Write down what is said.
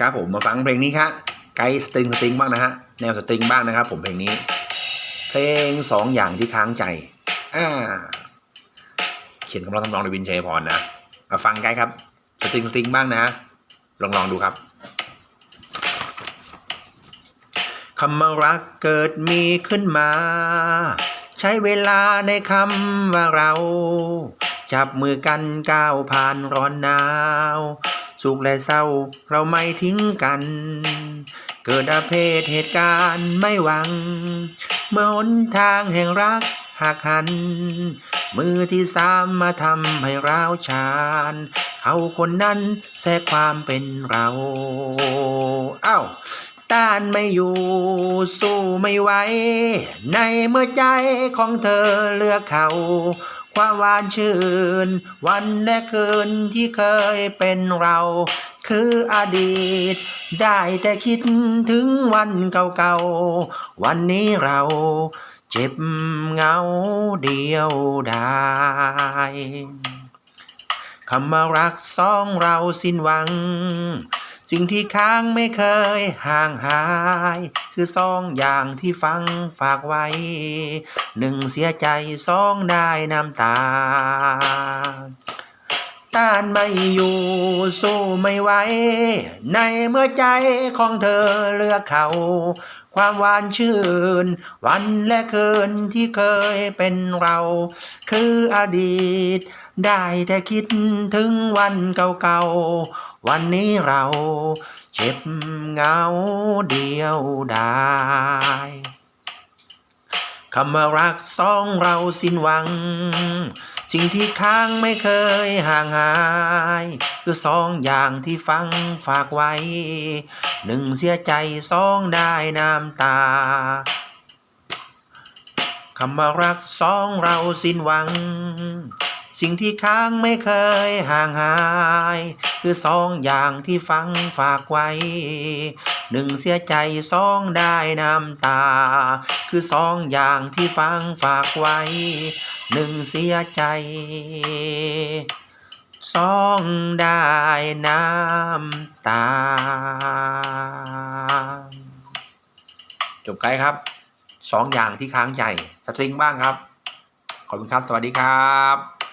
ครับผมมาฟังเพลงนี้ครับไกด์สตริงสตริงบ้างนะฮะแนวสตริงบ้างนะครับผมเพลงนี้ เพลงสองอย่างที่ค้างใจอ่าเขียนคำร้องทำนองโดยวินชัยพรนะมาฟังไกด์ครับสตริงสตริงบ้างนะลองลองดูครับคำว่ารักเกิดมีขึ้นมา ใช้เวลาในคำว่าเรา จับมือกันก้าวผ่านร้อนหนาว สุขและเศร้าเราไม่ทิ้งกัน เกิดอาเพศเหตุการณ์ไม่หวัง เมื่อหนทางแห่งรักหักหัน มือที่สามมาทำให้เราวชานเขาคนนั้นแทรกความเป็นเราเอ้าต้านไม่อยู่สู้ไม่ไหวในเมื่อใจของเธอเลือกเขา ความหวานชื่น วันและคืนที่เคยเป็นเรา คืออดีต ได้แต่คิดถึงวันเก่าๆ วันนี้เราเจ็บเหงาเดียวดายคำว่ารักสองเราสิ้นหวัง สิ่งที่ค้างไม่เคยห่างหาย คือสองอย่างที่ฟังฝากไว้ หนึ่งเสียใจสองได้น้ำตา ต้านไม่อยู่สู้ไม่ไหว ในเมื่อใจของเธอเลือกเขา ความหวานชื่น วันและคืนที่เคยเป็นเรา คืออดีต ได้แต่คิดถึงวันเก่าๆ วันนี้เราเจ็บเหงาเดียวดายคำว่ารักสองเราสิ้นหวัง สิ่งที่ค้างไม่เคยห่างหาย คือสองอย่างที่ฟังฝากไว้ หนึ่งเสียใจสองได้น้ำตาคำว่ารักสองเราสิ้นหวัง สิ่งที่ค้างไม่เคยห่างหาย คือสองอย่างที่ฟังฝากไว้หนึ่งเสียใจสองได้น้ำตา คือสองอย่างที่ฟังฝากไว้หนึ่งเสียใจสองได้น้ำตา จบไกด์ครับสองอย่างที่ค้างใจ สตริงบ้างครับ ขอบคุณครับ สวัสดีครับ